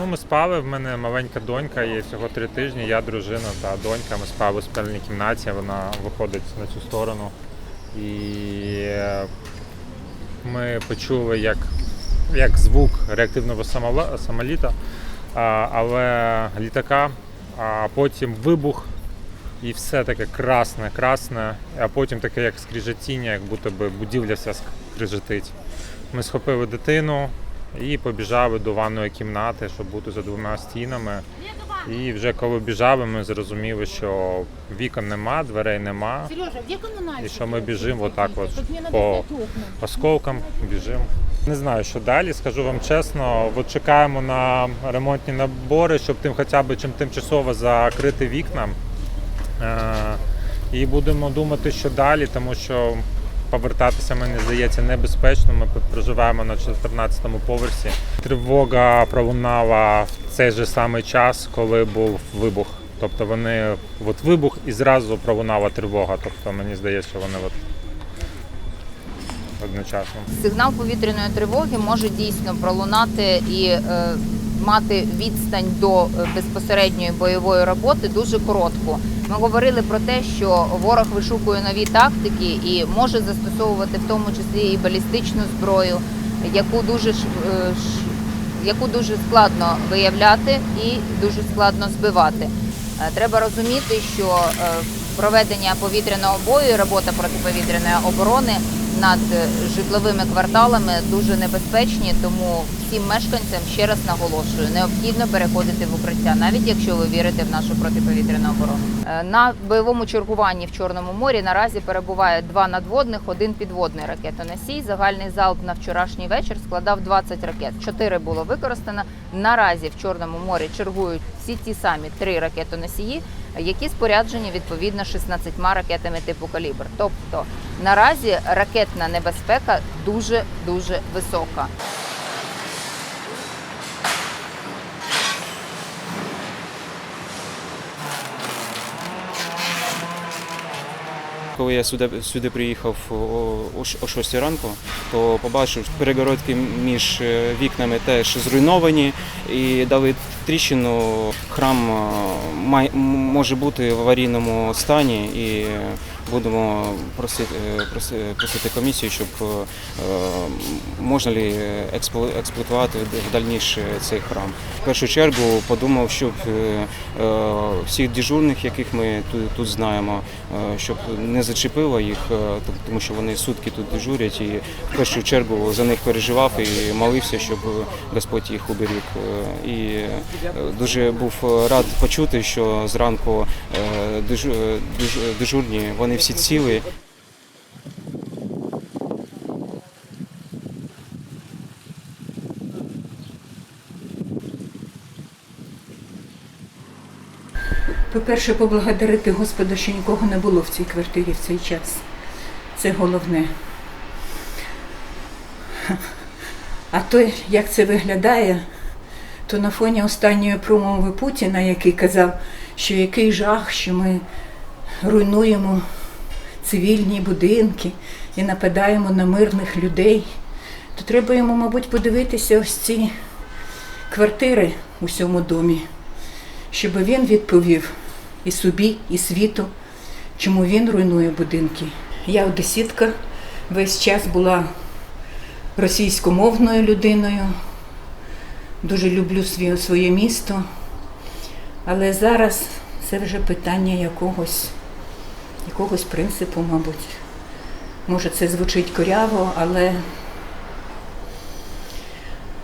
Ну, ми спали, в мене маленька донька, є всього три тижні, я дружина та донька. Ми спали у спальній кімнаті, вона виходить на цю сторону. І е, ми почули, як, як звук реактивного самоліта, але літака, а потім вибух. І все таке красне, красне, а потім таке як скрижетіння, як будто би будівля вся скрижетить. Ми схопили дитину і побіжали до ванної кімнати, щоб бути за двома стінами. І вже коли біжали, ми зрозуміли, що вікон нема, дверей нема. І що ми біжимо отак от по осколкам, біжимо. Не знаю, що далі, скажу вам чесно. От чекаємо на ремонтні набори, щоб тим хоча б чим тимчасово закрити вікна. Е, І будемо думати, що далі, тому що повертатися мені здається небезпечно. Ми проживаємо на 14-му поверсі. Тривога пролунала в цей же самий час, коли був вибух. Тобто вони от вибух і зразу пролунала тривога. Тобто мені здається, що вони от одночасно. Сигнал повітряної тривоги може дійсно пролунати і е, мати відстань до е, безпосередньої бойової роботи дуже коротку. Ми говорили про те, що ворог вишукує нові тактики і може застосовувати в тому числі і балістичну зброю, яку дуже е, яку дуже складно виявляти і дуже складно збивати. Е, Треба розуміти, що проведення повітряного бою, робота протиповітряної оборони над житловими кварталами дуже небезпечні, тому всім мешканцям ще раз наголошую, необхідно переходити в укриття, навіть якщо ви вірите в нашу протиповітряну оборону. Е, На бойовому чергуванні в Чорному морі наразі перебуває два надводних, один підводний ракетоносій. Загальний залп на вчорашній вечір складав 20 ракет. Чотири було використано. Наразі в Чорному морі чергують всі ті самі три ракетоносії, які споряджені відповідно 16 ракетами типу калібр. Тобто наразі ракетна небезпека дуже дуже висока. Коли я сюди, сюди приїхав о, о, ш- о 6 ранку, то побачив перегородки між е, вікнами теж зруйновані і дали тріщину. Храм має може бути в аварійному стані і будемо просити, е, просити комісію, щоб е, можна ли експлуатувати в дальніше цей храм. В першу чергу подумав, щоб е, е, всіх дежурних, яких ми тут, знаємо, е, щоб не зачепило їх, е, тому що вони сутки тут дежурять, і в першу чергу за них переживав і молився, щоб Господь їх уберіг. Е, І е, дуже був рад почути, що зранку е, дежу- е, дежурні вони всі цілі. По-перше, поблагодарити Господа, що нікого не було в цій квартирі в цей час. Це головне. А то, як це виглядає, то на фоні останньої промови Путіна, який казав, що який жах, що ми руйнуємо цивільні будинки і нападаємо на мирних людей, то треба йому, мабуть, подивитися ось ці квартири у цьому домі щоб він відповів і собі, і світу, чому він руйнує будинки. Я одесітка, весь час була російськомовною людиною, дуже люблю своє, місто, але зараз це вже питання якогось, якогось принципу, мабуть. Може, це звучить коряво, але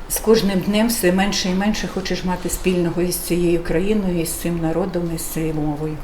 з кожним днем все менше і менше хочеш мати спільного із цією країною, із цим народом, із цією мовою.